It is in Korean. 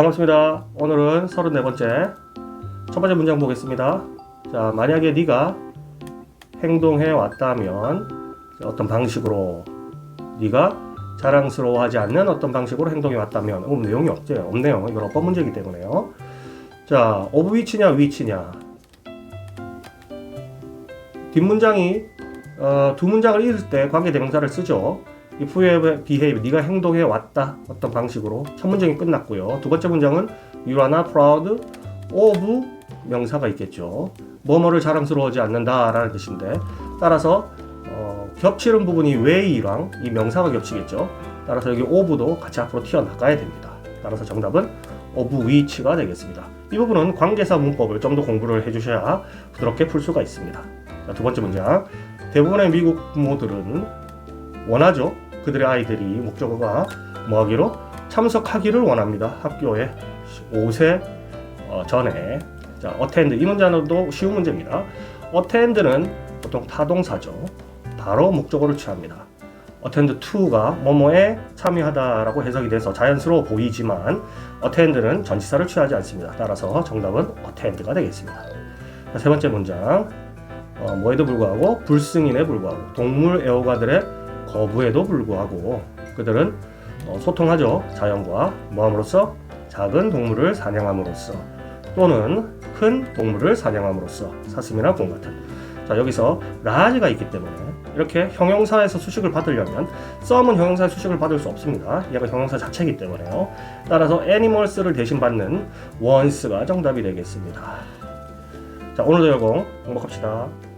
반갑습니다. 오늘은 34번째 첫 번째 문장 보겠습니다. 자, 만약에 네가 행동해 왔다면 어떤 방식으로 네가 자랑스러워하지 않는 어떤 방식으로 행동해 왔다면 어, 내용이 없죠. 없네요. 이건 어법 문제이기 때문에요. 자, 오브 위치냐 위치냐 뒷문장이 어, 두 문장을 읽을 때 관계 대명사를 쓰죠. If you have behave, 네가 행동해 왔다 어떤 방식으로 첫 문장이 끝났고요. 두 번째 문장은 you are not proud of 명사가 있겠죠. 뭐뭐를 자랑스러워하지 않는다라는 뜻인데 따라서 어, 겹치는 부분이 way랑 이 명사가 겹치겠죠. 따라서 여기 of도 같이 앞으로 튀어나가야 됩니다. 따라서 정답은 of which가 되겠습니다. 이 부분은 관계사 문법을 좀 더 공부를 해주셔야 부드럽게 풀 수가 있습니다. 자, 두 번째 문장. 대부분의 미국 부모들은 원하죠. 그들의 아이들이 목적어가 뭐하기로 참석하기를 원합니다. 학교에 5세 어, 전에 자, attend 이 문제도 쉬운 문제입니다. attend는 보통 타동사죠. 바로 목적어를 취합니다. attend to가 뭐뭐에 참여하다라고 해석이 돼서 자연스러워 보이지만 attend는 전치사를 취하지 않습니다. 따라서 정답은 attend가 되겠습니다. 자, 세 번째 문장 어, 뭐에도 불구하고 불승인에 불구하고 동물 애호가들의 거부에도 불구하고 그들은 어, 소통하죠 자연과. 뭐함으로써 작은 동물을 사냥함으로써 또는 큰 동물을 사냥함으로써. 사슴이나 공 같은. 자 여기서 라지가 있기 때문에 이렇게 형용사에서 수식을 받으려면 썸은 형용사의 수식을 받을 수 없습니다. 얘가 형용사 자체이기 때문에요. 따라서 animals를 대신 받는 once가 정답이 되겠습니다. 자 오늘도 열공 행복합시다